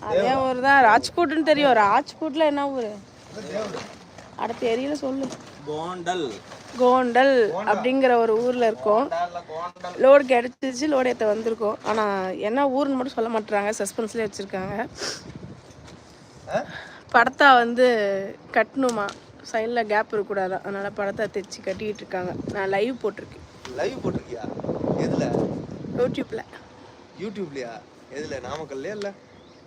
அதே ஊர். தான். ராஜ்கோட்னு தெரியும். ராஜ்கோட்ல என்ன ஊர்? அட தெரியல சொல்லு. கோண்டல். கோண்டல் அப்படிங்கிற ஒரு ஊர்ல இருக்கோம். லோடு கிடைச்சிச்சு லோடு ஏற்ற வந்திருக்கோம். ஆனா என்ன ஊர்னு மட்டும் சொல்ல மாட்டுறாங்க. சஸ்பென்ஸ்லேயே வச்சிருக்காங்க. படத்தா வந்து கட்டணுமா? சைடில் கேப் இருக்கக்கூடாது. அதனால படத்தை தைச்சு கட்டிக்கிட்டு இருக்காங்க. நான் லைவ் போட்டிருக்கேன். லைவ் போட்டிருக்கியா? எதுல? யூடியூப்ல. யூடியூப்லயா? எதுல நாமக்கல்லையா இல்ல?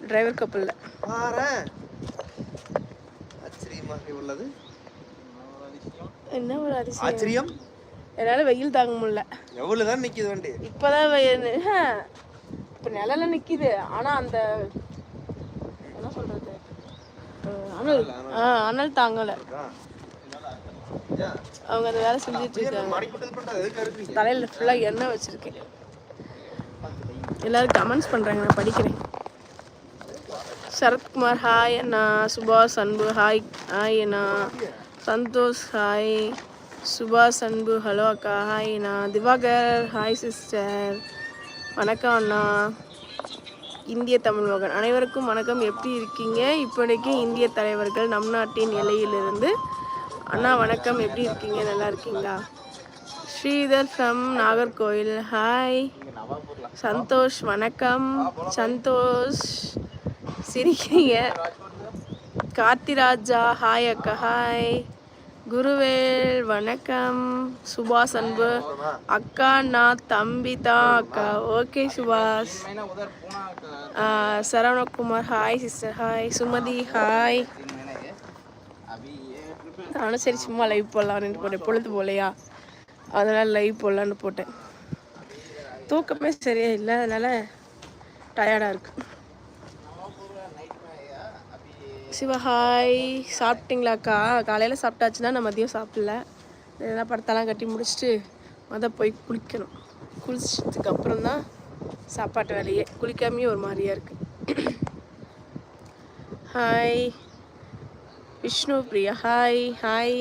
டிரைவர் கப்பலில் பாரேன் ஆச்சரியமாக உள்ளது. என்ன ஒரு அதிசயம்? ஆச்சரியம்? என்னால் வெயில் தாங்க முடியல. எவ்வளவுதான் நிக்குது வண்டி. இப்போதான் வெயில். இப்போ நிழல்ல நிற்கிது ஆனால் அந்த என்ன சொல்கிறது அனல் அனல் தாங்கலை. அவங்க அந்த வேலை செஞ்சுட்டு இருக்காங்க. தலையில் ஃபுல்லாக எண்ணெய் வச்சுருக்கேன். எல்லாரும் கமெண்ட்ஸ் பண்ணுறாங்க நான் படிக்கிறேன். சரத்குமார் ஹாய் அண்ணா. சுபாஷ் அன்பு. ஹாய் ஹாய் அண்ணா. சந்தோஷ் ஹாய் சுபாஷ் அன்பு. ஹலோ அக்கா. ஹாய் அண்ணா. திவாகர் ஹாய் சிஸ்டர் வணக்கம் அண்ணா. இந்திய தமிழ் மகன். அனைவருக்கும் வணக்கம். எப்படி இருக்கீங்க? இப்போதைக்கு இந்திய தலைவர்கள் நம் நாட்டின் எல்லையிலிருந்து. அண்ணா வணக்கம். எப்படி இருக்கீங்க? நல்லா இருக்கீங்களா? ஸ்ரீதர் ஃப்ரம் நாகர்கோவில். ஹாய் சந்தோஷ் வணக்கம். சந்தோஷ் சிரிக்கிறீங்க. கார்த்திராஜா ஹாய் அக்கா ஹாய் குருவேல் வணக்கம். சுபாஷ் அன்பு. அக்கா நான் தம்பி தான் அக்கா. Okay Subash. Saravanakumar hi sister hi Sumathi hi நானும் சரி சும்மா லைவ் போடலான்னு போட்டேன் பொழுது போலையா அதனால் லைவ் போடலான்னு போட்டேன். தூக்கமே சரியா இல்லை அதனால் டயர்டாக இருக்கு. சிவா ஹாய் சாப்பிட்டீங்களாக்கா? காலையில் சாப்பிட்டாச்சுன்னா நான் மதியம் சாப்பிடல. இதெல்லாம் படத்தெல்லாம் கட்டி முடிச்சுட்டு மொதல் போய் குளிக்கணும். குளிச்சதுக்கு அப்புறம் தான் சாப்பாட்டு வேலையே. குளிக்காமையே ஒரு மாதிரியாக இருக்கு. Hi Vishnu Priya hi hi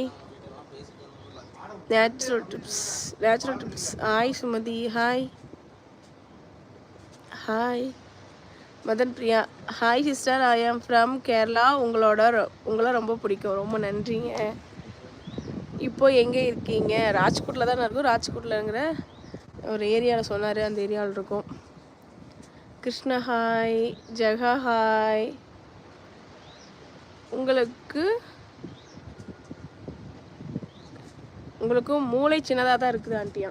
natural tips natural tips hi Sumathi hi hi Madan Priya hi sister I am from Kerala உங்களோட ரொ- உங்களை ரொம்ப பிடிக்கும். ரொம்ப நன்றிங்க. இப்போ எங்கே இருக்கீங்க? ராஜ்கோட்டில் தானே இருக்கும். ராஜ்கோட்லங்கிற ஒரு ஏரியாவில் சொன்னார். அந்த ஏரியாவில் இருக்கும். கிருஷ்ண ஹாய் ஜெகா ஹாய் உங்களுக்கு உங்களுக்கும் மூளை சின்னதாக தான் இருக்குது ஆண்டியா.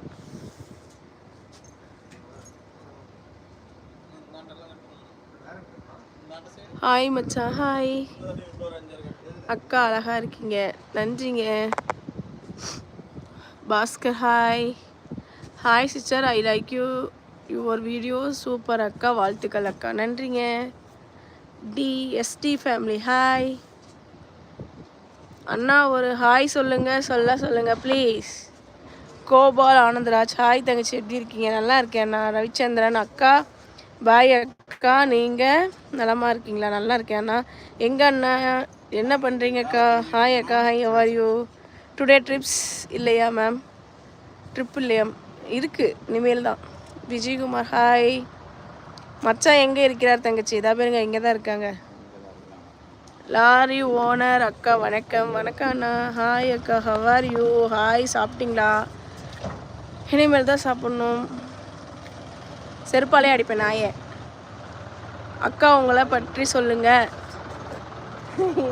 ஹாய் மச்சான் ஹாய் அக்கா அழகா இருக்கீங்க. நன்றிங்க. Bhaskar hi hi sister I like you your video super அக்கா. வாழ்த்துக்கள் அக்கா. நன்றிங்க. டி எஸ்டி ஃபேமிலி ஹாய் அண்ணா ஒரு ஹாய் சொல்லுங்கள் சொல்ல சொல்லுங்கள் ப்ளீஸ் கோபால் ஆனந்தராஜ் ஹாய் தங்கச்சி எப்படி இருக்கீங்க? நல்லா இருக்கேன் அண்ணா. ரவிச்சந்திரன் அக்கா. பாய் அக்கா நீங்கள் நலமாக இருக்கீங்களா? நல்லா இருக்கேன் அண்ணா. எங்கே அண்ணா? என்ன பண்ணுறீங்க அக்கா? ஹாய் அக்கா hi are you today trips இல்லையா மேம் ட்ரிப் இல்லையா? இருக்குது இனிமேல் தான். விஜயகுமார் ஹாய் மச்சான் எங்கே இருக்கிறார் தங்கச்சி? இதா பேருங்க இங்கே தான் இருக்காங்க. லாரி ஓனர் அக்கா வணக்கம். வணக்கம் அண்ணா. ஹாய் அக்கா ஹவர் யூ ஹாய் சாப்பிட்டீங்களா? இனிமேல் தான் சாப்பிட்ணும். செருப்பாலே அடிப்பேன் நாயே. அக்கா உங்களை பற்றி சொல்லுங்க.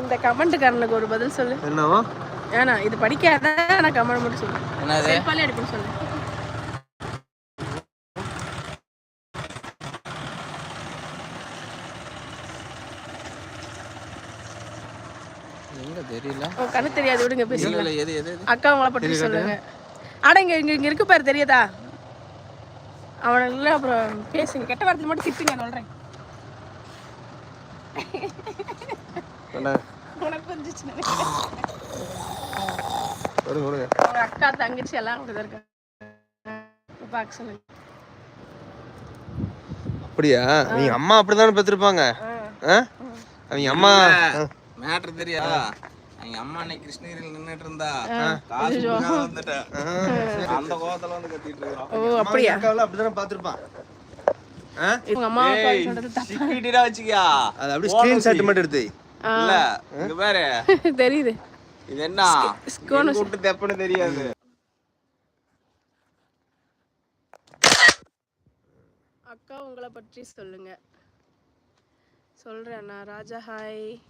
இந்த கமெண்ட்டுக்காரனுக்கு ஒரு பதில் சொல்லு. என்னவா? ஏன்னா இது படிக்காத ஆனால் கமெண்ட் மட்டும் சொல்லு. என்னது? செருப்பாலே அடிப்பேன்னு சொல்லு எங்க தெரியல உன் கண்ணு தெரியாது விடுங்க பேசுங்க இல்ல எது எது எது? அக்கா உங்களை பற்றி சொல்லுங்க. அட இங்க இங்க இங்க இருக்கு பாரு தெரியாதா? அவனை அப்புறம் பேசுங்க. கெட்ட வார்த்தை மட்டும் திட்டுங்க சொல்றேன். உனக்கு அக்கா தங்கச்சி எல்லாம் அப்படிதான் இருக்காங்க. பார்க்க சொல்லுங்க. அப்படியா? நீங்க அம்மா அப்படிதானே பெற்றிருப்பாங்க. அவங்க அம்மா மேட்ரு தெரியாதா? எங்க அம்மா அன்னைக்கு கிருஷ்ணகிரியில் நின்னுட்டு இருந்தா காசு கொடுக்காம வந்துட்டேன் அந்த கோவத்துல வந்து கத்திட்டு இருக்கிறோம் ஓ அப்படியா? அக்காவெல்லாம் அப்படிதானே? உங்க அம்மா வச்சுக்கியா? அது அப்படியே ஸ்கிரீன்ஷாட் மட்டும் எடுத்து. இல்ல இங்க பாரு. தெரியுது. இது என்ன? தெப்பன்னு தெரியாது. அக்கா உங்களை பற்றி சொல்லுங்க. சொல்றேன் அண்ணா ராஜா ஹாய்.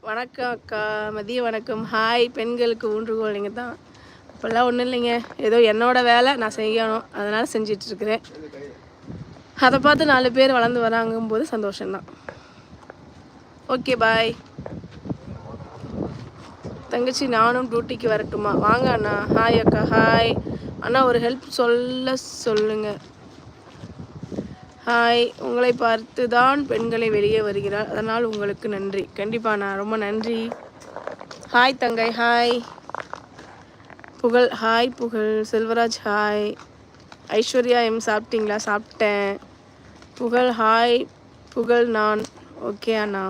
வணக்கம் அக்கா. மதிய வணக்கம். ஹாய். பெண்களுக்கு ஊன்றுகோல். நீங்கள் தான். அப்போல்லாம் ஒன்றும் இல்லைங்க. ஏதோ என்னோட வேலை நான் செய்யணும். அதனால் செஞ்சிட்டு இருக்கிறேன் அதை பார்த்து நாலு பேர் வளர்ந்து வராங்கும்போது சந்தோஷம்தான். Okay bye. தங்கச்சி நானும் டியூட்டிக்கு வரட்டுமா? வாங்க அண்ணா. ஹாய் அக்கா. ஹாய். அண்ணா ஒரு ஹெல்ப் சொல்ல சொல்லுங்க. ஹாய். உங்களை பார்த்து தான் பெண்களை வெளியே வருகிறார். அதனால் உங்களுக்கு நன்றி. கண்டிப்பாக நான் ரொம்ப நன்றி. ஹாய் தங்கை ஹாய். புகழ் ஹாய் புகழ். செல்வராஜ் ஹாய். ஐஸ்வர்யா எம் சாப்பிட்டீங்களா? சாப்பிட்டேன். புகழ் ஹாய். புகழ் நான். ஓகே அண்ணா.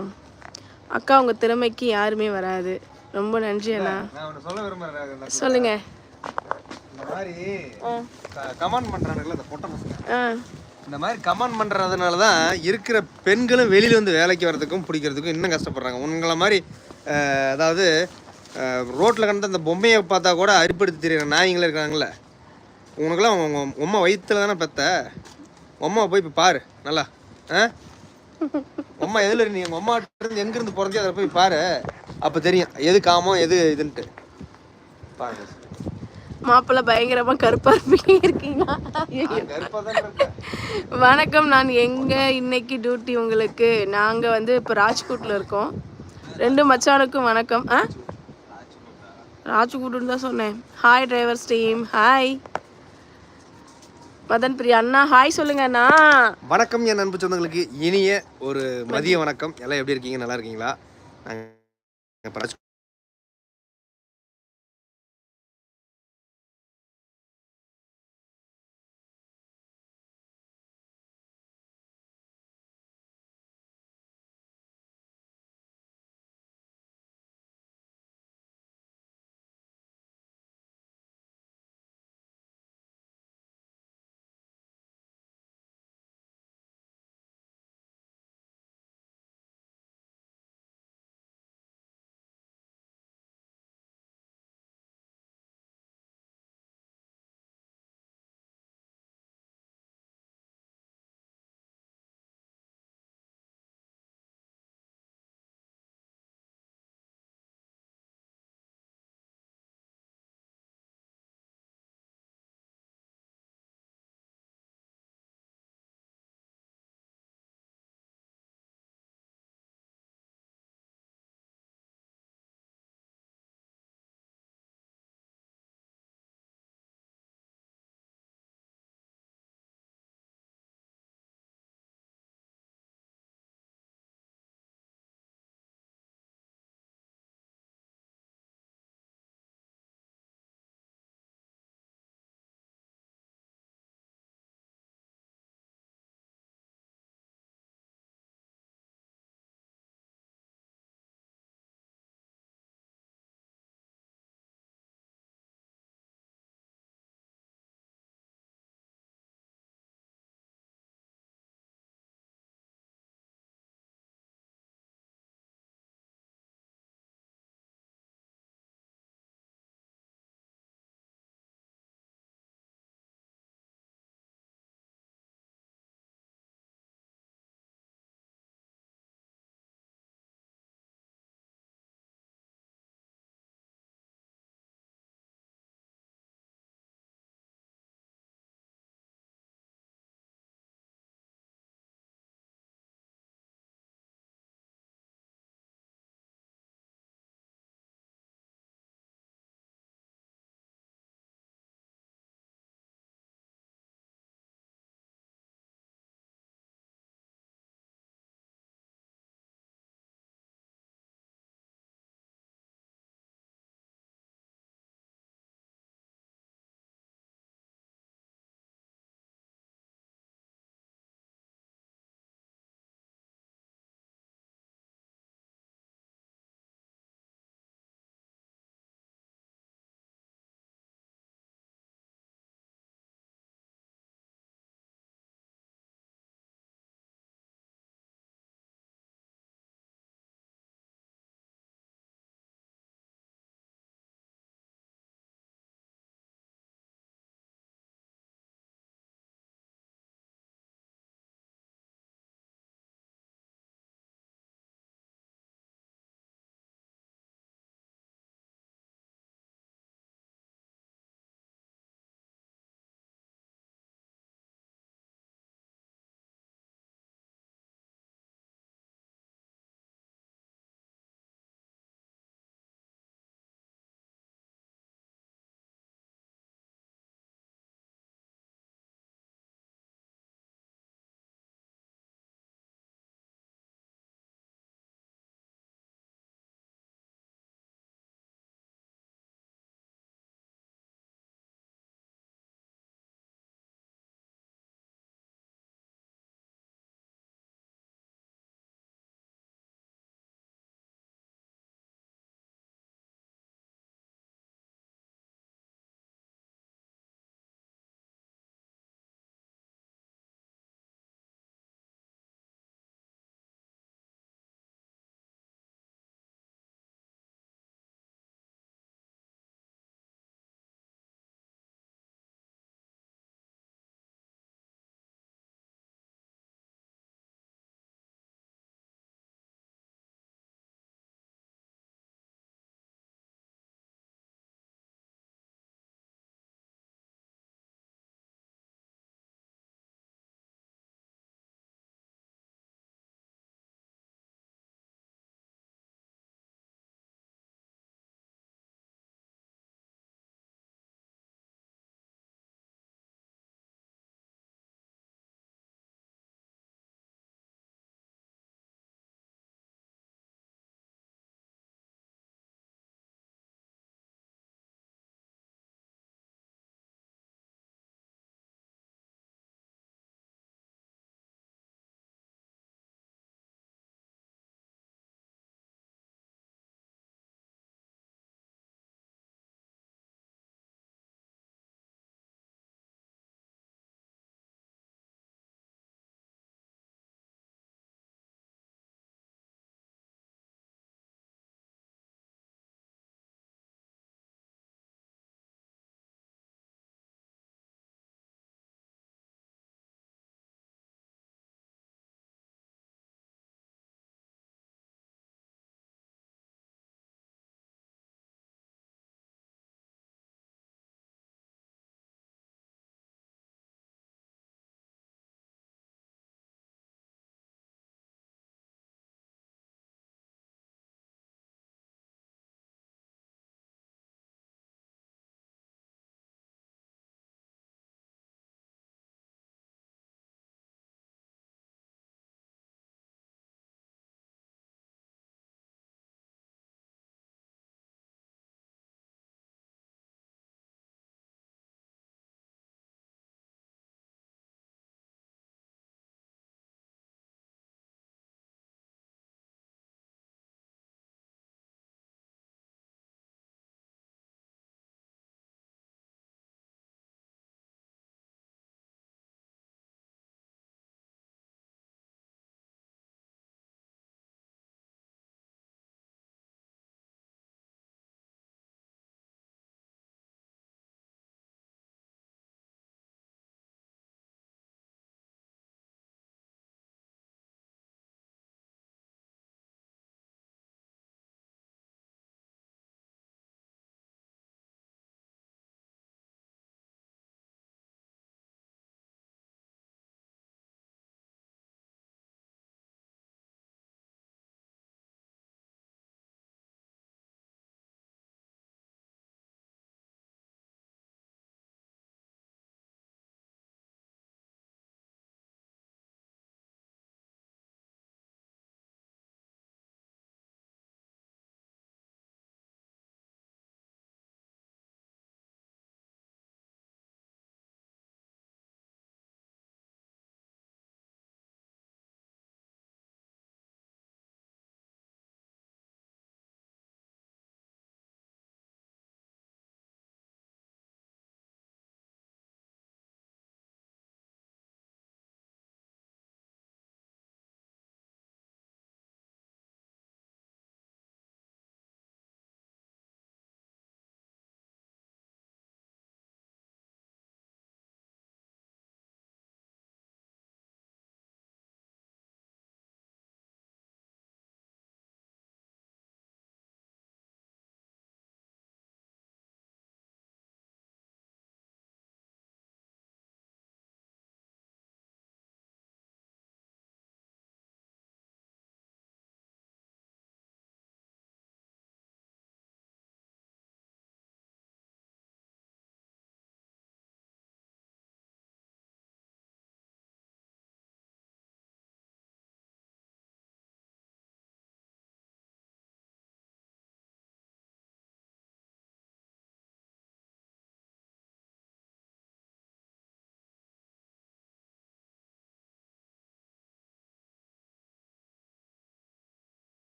அக்கா உங்கள் திறமைக்கு யாருமே வராது. ரொம்ப நன்றி அண்ணா. நான் ஒன்று சொல்ல விரும்புறேன் சொல்லுங்க இந்த மாதிரி கமெண்ட் பண்றானுங்களா இந்த பொட்ட பசங்க. ஆ. இந்த மாதிரி கமெண்ட் பண்ணுறதுனால தான் இருக்கிற பெண்களும் வெளியில் வந்து வேலைக்கு வர்றதுக்கும் பிடிக்கிறதுக்கும் இன்னும் கஷ்டப்படுறாங்க. உங்களை மாதிரி அதாவது ரோட்டில் கண்ட அந்த பொம்மையை பார்த்தா கூட அரிப்படுத்தி தெரியுற நாய்ங்களே இருக்காங்கல்ல. உனக்குலாம் உங்க உம்மா வயிற்றுல தானே பெத்த? உம்மா போய் இப்போ பாரு நல்லா. ஆ உம்மா எதில் நீ? உங்கள் அம்மா இருந்து எங்கேருந்து பிறந்தே அதை போய் பாரு. அப்போ தெரியும் எது காமம் எது இதுன்ட்டு. பாருங்க. மாப்பிள்ளை பயங்கரமா கருப்பா இருப்பீங்க இருக்கீங்களா? வணக்கம் நான் எங்க இன்னைக்கு டியூட்டி உங்களுக்கு? நாங்க வந்து இப்போ ராஜ்கோட்ல இருக்கோம். ரெண்டு மச்சானுக்கும் வணக்கம். ஆ? ராஜ்கோட்டுன்னு தான் சொன்னேன். Hi drivers team hi Madhan Priya அண்ணா ஹாய் சொல்லுங்க அண்ணா. வணக்கம் என் அன்பு சொந்தங்களுக்கு. இனிய ஒரு மதிய வணக்கம். எல்லாம் எப்படி இருக்கீங்க? நல்லா இருக்கீங்களா? நாங்கள்